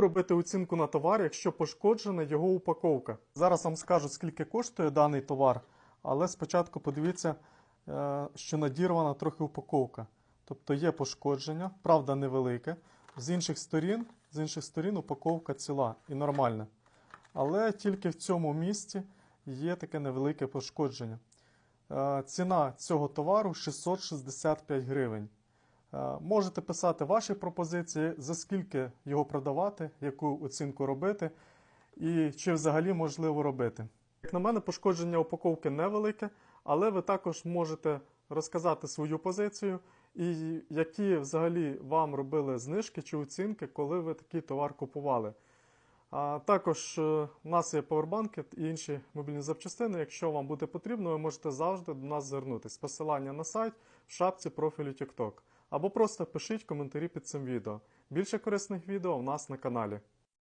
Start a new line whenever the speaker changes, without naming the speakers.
робити оцінку на товар, якщо пошкоджена його упаковка. Зараз вам скажу, скільки коштує даний товар, але спочатку подивіться, е, що надірвана трохи упаковка. Тобто є пошкодження, правда, невелике. З інших сторін, з інших сторін упаковка ціла і нормальна. Але тільки в цьому місці є таке невелике пошкодження. Е, Ціна цього товару 665 гривень. Е, Можете писати ваші пропозиції, за скільки його продавати, яку оцінку робити, і чи взагалі можливо робити. Як на мене, пошкодження упаковки невелике, але ви також можете розказати свою позицію і які взагалі вам робили знижки чи оцінки, коли ви такий товар купували. А також е, у нас є павербанки і інші мобільні запчастини. Якщо вам буде потрібно, ви можете завжди до нас звернутися. Посилання на сайт в шапці профілю TikTok. Або просто пишіть коментарі під цим відео. Більше корисних відео у нас на каналі.